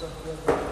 Thank you.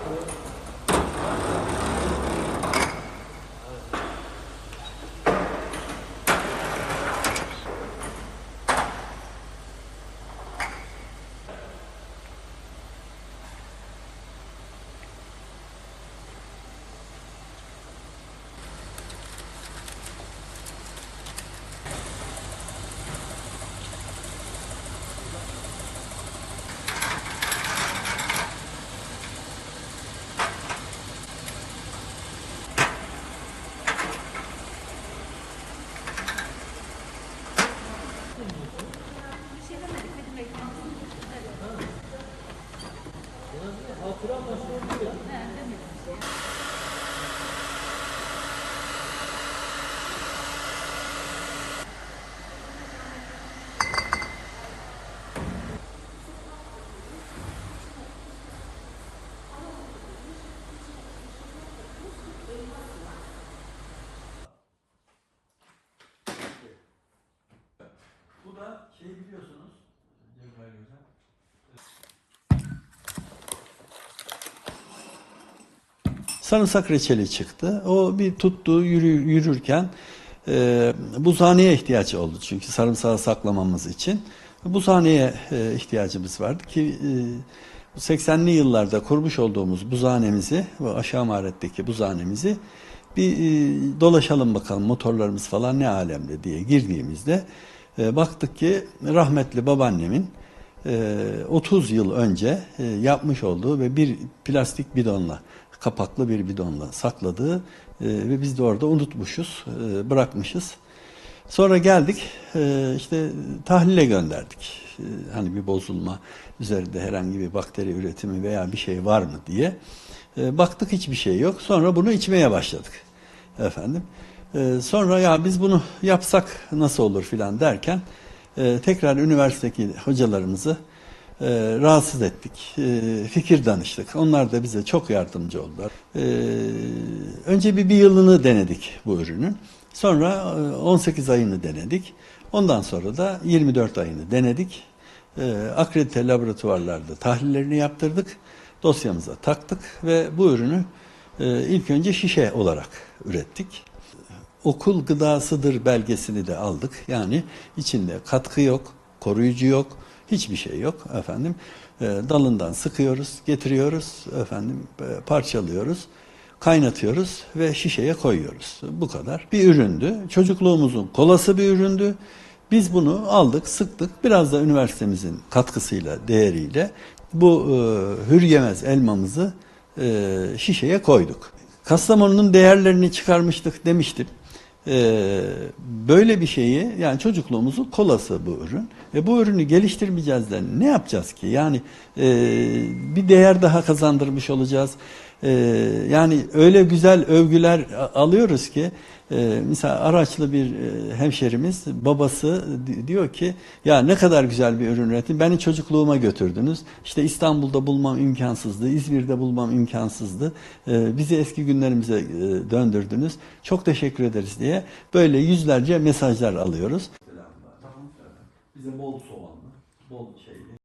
Bu da şey biliyorsunuz Cebrail Hocam. Sarımsak reçeli çıktı. O bir tuttu yürü, yürürken e, buzhaneye ihtiyaç oldu. Çünkü sarımsağı saklamamız için. Buzhaneye e, ihtiyacımız vardı ki e, 80'li yıllarda kurmuş olduğumuz buzhanemizi, bu aşağı maharetteki buzhanemizi bir e, dolaşalım bakalım motorlarımız falan ne alemde diye girdiğimizde e, baktık ki rahmetli babaannemin e, 30 yıl önce e, yapmış olduğu ve bir plastik bidonla kapaklı bir bidonla sakladığı e, ve biz de orada unutmuşuz, e, bırakmışız. Sonra geldik e, işte tahlile gönderdik. E, hani bir bozulma üzerinde herhangi bir bakteri üretimi veya bir şey var mı diye. E, baktık hiçbir şey yok. Sonra bunu içmeye başladık. Efendim. E, sonra ya biz bunu yapsak nasıl olur filan derken e, tekrar üniversitedeki hocalarımızı e, rahatsız ettik. E, fikir danıştık. Onlar da bize çok yardımcı oldular. E, önce bir bir yılını denedik bu ürünün. Sonra e, 18 ayını denedik. Ondan sonra da 24 ayını denedik. E, akredite laboratuvarlarda tahlillerini yaptırdık. Dosyamıza taktık ve bu ürünü e, ilk önce şişe olarak ürettik okul gıdasıdır belgesini de aldık. Yani içinde katkı yok, koruyucu yok, hiçbir şey yok efendim. E, dalından sıkıyoruz, getiriyoruz efendim e, parçalıyoruz, kaynatıyoruz ve şişeye koyuyoruz. Bu kadar. Bir üründü. Çocukluğumuzun kolası bir üründü. Biz bunu aldık, sıktık. Biraz da üniversitemizin katkısıyla, değeriyle bu e, hür yemez elmamızı e, şişeye koyduk. Kastamonu'nun değerlerini çıkarmıştık demiştim. Ee, böyle bir şeyi yani çocukluğumuzun kolası bu ürün. E bu ürünü geliştirmeyeceğiz de ne yapacağız ki? Yani e, bir değer daha kazandırmış olacağız. E, yani öyle güzel övgüler alıyoruz ki e, mesela Araçlı bir e, hemşerimiz babası di- diyor ki ya ne kadar güzel bir ürün ürettin. Beni çocukluğuma götürdünüz. İşte İstanbul'da bulmam imkansızdı. İzmir'de bulmam imkansızdı. E, bizi eski günlerimize e, döndürdünüz. Çok teşekkür ederiz diye böyle yüzlerce mesajlar alıyoruz. Bize bol soğanlı, bol